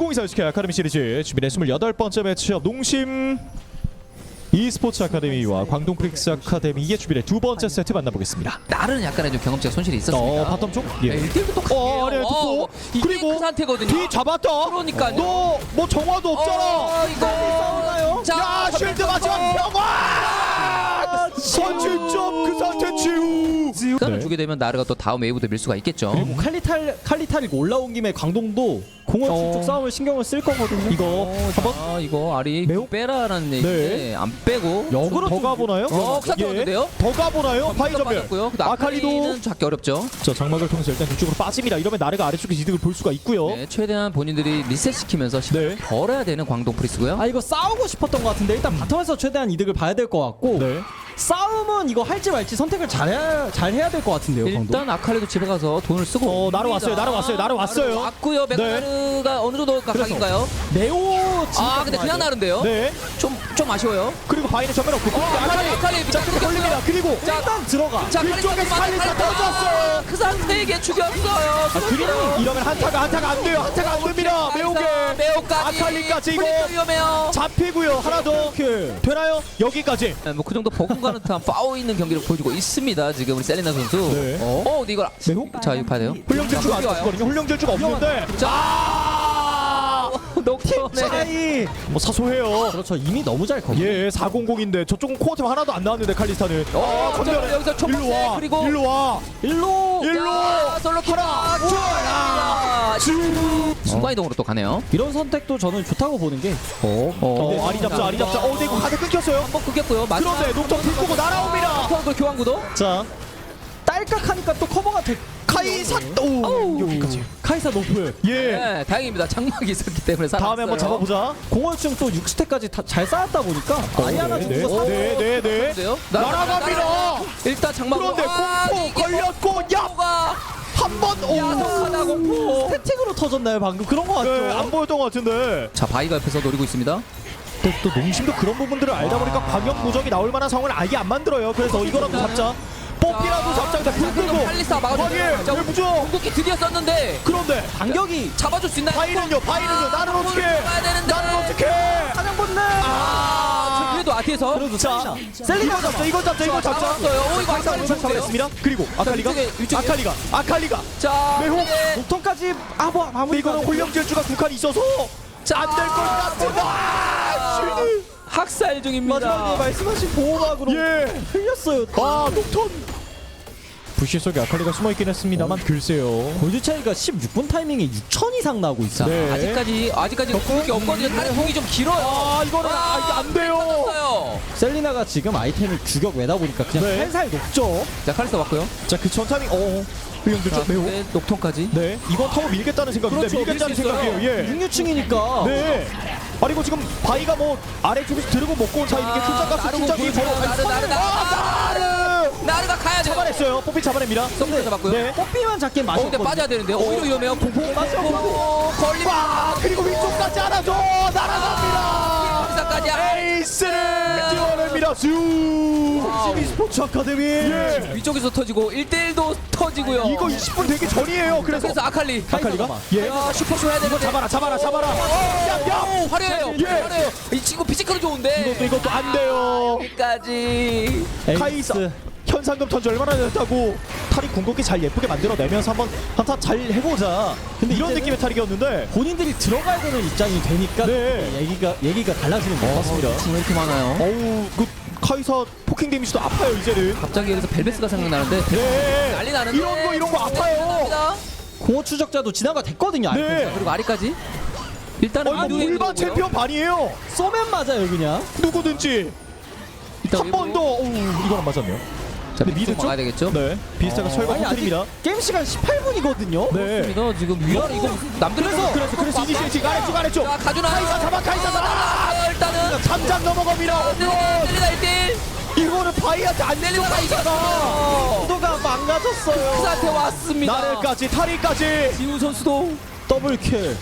2024 SK 아카데미 시리즈 준비된 28번째 매치업 농심 e스포츠 아카데미와 광동 프릭스 아카데미의 준비된 두 번째 세트 만나보겠습니다. 나는 약간의 좀 경험치가 손실이 있었습니다. 어, 바텀 쪽? 예. 1대1도 또 어, 아래 강해요. 듣고 어, 이게 그리고 그 상태거든요. 뒤 잡았다. 그러니까요. 너뭐 정화도 없잖아. 어, 이거 자, 야, 쉴드 맞지만 병화! 선취점 그 상태 치우. 시간을 네. 주게 되면 나르가 또 다음 웨이브도 밀 수가 있겠죠. 그리고 칼리탈 칼리탈이 올라온 김에 광동도 공원 어. 쪽 싸움을 신경을 쓸 거거든요. 이거 한번 아 이거 아리 매우- 빼라라는 얘기인데 안 빼고 역으로 더 좀- 가보나요? 어, 크사 들어왔는데요? 더 가보나요? 파이 전멸. 빠졌고요. 아칼리도 아칼리는 잡기 어렵죠. 자 장막을 통해서 일단 뒤쪽으로 빠집니다. 이러면 나르가 아래쪽에 이득을 볼 수가 있고요. 네, 최대한 본인들이 리셋시키면서 네. 벌어야 되는 광동 프리스고요. 아 이거 싸우고 싶었던 것 같은데 일단 바텀에서 최대한 이득을 봐야 될 것 같고 네. 싸움은 이거 할지 말지 선택을 잘해야 잘 해야 될 것 같은데요. 광동. 일단 아칼리도 집에 가서 돈을 쓰고 어, 나르 왔어요, 나르 왔어요, 나르 왔어요. 왔고요. 맥나르 가 어느 정도 가까이인가요? 네오 아 근데 그냥 나른데요? 네. 좀 좀 아쉬워요. 그리고 바이는 전멸 없고. 어, 아칼리 아칼리 자, 그리고 걸립니다. 그리고 자, 일단 들어가. 자, 위쪽에 스칼리가 터졌어요. 그 상태에게 죽였어요. 아, 그리고 이러면 한타가 한타가 안 돼요. 한타가 안 됩니다. 매우게. 매우까지. 아칼리까지 이거. 위험해요. 잡히고요. 하나 더. 되나요? 여기까지. 뭐그 정도 버금가는 듯한 파워 있는 경기를 보여주고 있습니다. 지금 우리 셀리나 선수. 네. 어, 어 근데 이걸 매우? 자 이거 봐야 돼요. 훈령 질주가 안. 됐거든요. 훈령 질주가 없는데. 자, 녹턴 차이. 뭐 사소해요. 그렇죠. 이미 너무 잘 거. 예, 400인데 저쪽은 코어템 하나도 안 나왔는데 칼리스타는. 어, 전멸. 저 여기서 일로 와. 그리고- 일로 와. 일로 일로. 자, 솔로 키라. 좋아. 순간 이동으로 또 가네요. 이런 선택도 저는 좋다고 보는 게 어, 어, 아리 잡자, 아리 잡자. 어, 근데 이거 가드 끊겼어요. 한번 끊겼고요. 그런데 녹턴 불 끄고 날아옵니다. 그 교환 구도. 자, 딸깍하니까 또 커버가 돼. 카이사 오 여기까지. 카이사 노플. 예. 네, 다행입니다. 장막이 있었기 때문에 살았어요. 다음에 한번 잡아보자. 공허증 또 6스택까지 다 잘 쌓았다 보니까 아니 하나 네, 사. 네, 네, 네. 그런데요? 날아갑니다. 일단 장막. 그런데 공포 걸렸고 야, 가 한 번. 오. 야속하다 공포. 스태틱으로 터졌나요 방금 그런 거 같죠? 네, 안 보였던 것 같은데. 자 바이가 옆에서 노리고 있습니다. 또, 또 농심도 그런 부분들을 알다 보니까 광역 무적이 나올 만한 상황을 아예 안 만들어요. 그래서 이거라도 잡자. 뽀삐라도 잡자. 불 끄고. 칼리스타 확인. 막아주세요. 자, 왜 무적? 궁극기 드디어 썼는데 그런데 반격이 잡아줄 수 있나요? 바이는요, 바이는요. 나는 어떻게? 가야 되는데. 나는 어떻게? 사냥 본능. 아, 그래도 아티에서 그래도 자. 셀리가 잡자. 이거 잡자. 이거 잡자. 잡았어요. 오 이거 아칼리? 잡았습니다. 그리고 아칼리가. 아칼리가 아칼리가 자, 매혹. 네. 녹턴까지 아뭐 마무리 이거는 홀령 질주가 두 칸 있어서 자, 안될것 같은데. 아, 쉴드. 학살 중입니다. 마지막에 말씀하신 보호막으로 예. 흘렸어요. 아, 녹턴. 부시 속에 아칼리가 숨어 있긴 했습니다만 글쎄요. 골드 차이가 16분 타이밍에 6천 이상 나고 자, 있어. 네. 아직까지 아직까지 궁극기 없거든요. 다른 궁이 좀 길어요. 아, 이거는 아, 이게 안 돼요. 터졌어요. 셀리나가 지금 아이템을 규격 외다 보니까 그냥 네. 살살 녹죠. 자, 칼리스타 왔고요. 자, 그 전타밍 어. 홀령질주 매혹. 네, 녹턴까지. 네, 이건 타워 밀겠다는 생각인데 그렇죠, 밀겠다는 밀수 있어요. 생각이에요. 예. 6류층이니까. 네. 아니 이거 지금 바이가 뭐 아래쪽에서 들고 먹고 온 차이니까 아, 출장가스 나르고 출장이. 저거 나르, 나르, 나르. 아, 나르. 잡아냈어요. 뽀삐 잡아냅니다. 선물 잡았고요. 네. 뽀삐만 잡긴 어, 근데 맛있거든요. 빠져야 되는데 오히려 위험해요. 공포 맞아, 공포 걸리면 와 그리고 위쪽까지 안아줘 날아갑니다. 여기서까지 에이스를 띄워냅니다. 수. 와우. 스포츠 아카데미. 예. 위쪽에서 터지고 1대1도 터지고요. 이거 20분 되기 전이에요. 그래서 그래서 아칼리. 아칼리가 예. 야, 슈퍼쇼 해야 되는데. 잡아라 잡아라 잡아라. 야, 야. 오, 화려해요. 예. 화려해요. 이 친구 피지컬은 좋은데. 이것도 이것도 안 돼요. 여기까지. 카이사 현상금 턴지 얼마나 됐다고 탈이 궁극기 잘 예쁘게 만들어내면서 한번 한타 잘 해보자 근데 이런 느낌의 탈이었는데 본인들이 들어가야 되는 입장이 되니까 네. 얘기가 얘기가 달라지는 것 같습니다. 왜 이렇게 많아요? 어우 그 카이사 포킹 데미지도 아파요 이제는 갑자기 여기서 벨베스가 생각나는데 네 난리 나는데 이런 거 이런 거 아파요 감사합니다. 공허 추적자도 지나가 됐거든요. 네 그리고 아리까지 일단은 물반 있는 거고요. 챔피언 반이에요 쏘면 맞아요 그냥. 누구든지 일단 한 번 더 어우 이건 안 맞았네요 자, 근데 미드 미드 쪽? 막아야 되겠죠? 네 비스타가 어. 설마 아니, 아직 터뜨립니다. 게임 시간 18분이거든요. 네. 그래서 지금 위아래 이거 남들에서 그래서 그래서 이니시에이팅 아래쪽 아래쪽. 자 가주나. 카이사 잡아 카이사 잡아. 아, 일단은. 잠잠 넘어갑니다. 때리다 1대1 이거는 바이한테 안 내리고 카이사가 도가 망가졌어요. 크사한테 왔습니다. 나를까지 타리까지. 지우 선수도. 더블 킬.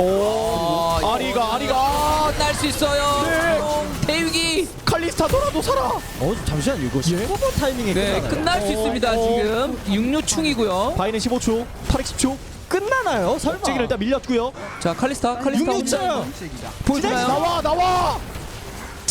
오. 아, 아리가 아리가. 끝날 수 있어요. 네. 칼리스타더라도 살아 어 잠시만 이거 15분 타이밍에 네 끝나나요? 끝날 수 어, 있습니다 어. 지금 육류충이고요 바이는 15초 타릭 10초 끝 끝나나요? 설마. 찌기를 일단 밀렸고요. 자 칼리스타 칼리스타 육육자. 보여주나요? 나와 나와.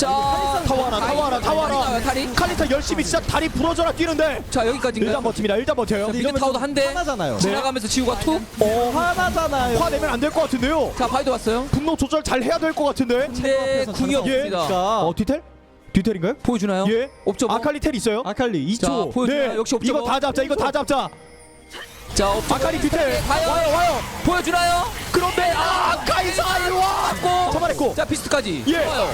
자다 와라 다 와라 다 와라. 다리 칼리타 열심히 진짜 다리 부러져라 뛰는데 자 일단 여기까지인가요? 버팁니다. 일단 버텨요. 미드 타워도 한 대. 하나잖아요. 지나가면서 지우가 툭. 어, 화나잖아요. 화내면 안 될 것 같은데요. 자 바이도 왔어요. 분노 조절 잘 해야 될 것 같은데. 근데 앞에서 궁이 잘 없습니다. 나오니까. 어 디텔? 디텔인가요? 보여주나요? 예. 옵저버. 아칼리 텔 있어요? 아칼리 자 2초. 보여주나요? 역시 옵저버. 이거 다 잡자. 이거 다 잡자. 자 옵저버. 아칼리 디텔. 과연 와요 와요. 보여주나요? 그런데 아 카이사 이리 와. 잡고. 잡아냈고. 자 비스트까지. 예. 좋아요.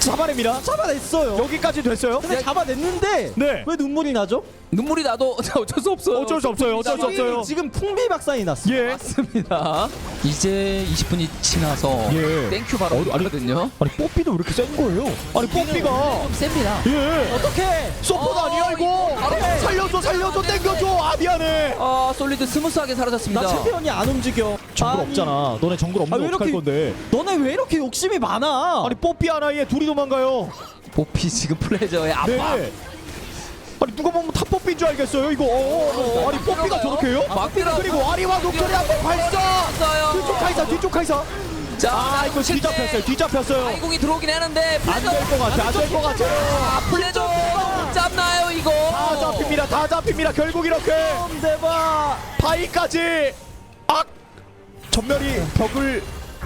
잡아냅니다. 잡아냈어요. 여기까지 됐어요. 근데 잡아냈는데 네. 왜 눈물이 나죠? 눈물이 나도 어쩔 수 없어요. 어쩔 수 없어요. 어쩔 수 없어요. 지금 풍비 박산이 났어. 예. 맞습니다. 이제 20분이 지나서 예. 땡큐 바로 어, 아거든요. 아니 뽀삐도 왜 이렇게 센 거예요? 아니 뽀삐가 좀 셉니다. 예. 어떻게? 서포트 어, 아니야 이거? 살려줘 살려줘 땡겨줘 아 미안해 아 솔리드 스무스하게 사라졌습니다. 나 챔피언이 안 움직여. 정글 아니, 없잖아. 너네 정글 아, 없는 왜거 어떡할 이렇게- 건데? 너네 왜 이렇게 욕심이 많아? 아니 뽀삐 하나에 둘이 도망가요. 보피 지금 플레저의 압박. 네. 아니 누가 보면 탑 뽀삐인 줄 알겠어요 이거. 어, 어, 어. 아니 뽀삐가 저렇게 해요? 막 들어가요. 그리고 아리와 녹턴이 한번 발사. 뒤쪽 카이사 뒤쪽 카이사. 자, 아 이거 뒤잡혔어요 뒤잡혔어요. 아이공이 들어오긴 했는데 안 될 것 같아 안 될 것 같아요 아, 플레저 못 잡나요 이거? 다 잡힙니다 다 잡힙니다. 결국 이렇게. 대박. 바위까지. 악 전멸이 벽을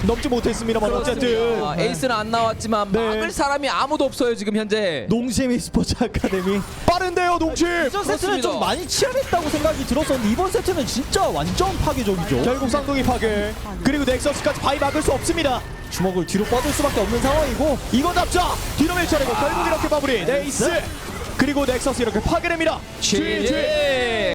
넘지 못했습니다만 어쨌든. 아, 에이스는 안 나왔지만 네. 막을 사람이 아무도 없어요 지금 현재. 농심 e스포츠 아카데미. 빠른데요 동심. 이전 세트는 그렇습니다. 좀 많이 치열했다고 생각이 들었었는데 이번 세트는 진짜 완전 파괴적이죠. 결국 쌍둥이 파괴. 그리고 넥서스까지 바위 막을 수 없습니다. 주먹을 뒤로 뻗을 수밖에 없는 상황이고 이거 잡자 뒤로 밀쳐내고 결국 이렇게 마무리. 네이스. 그리고 넥서스 이렇게 파괴됩니다. GG GG.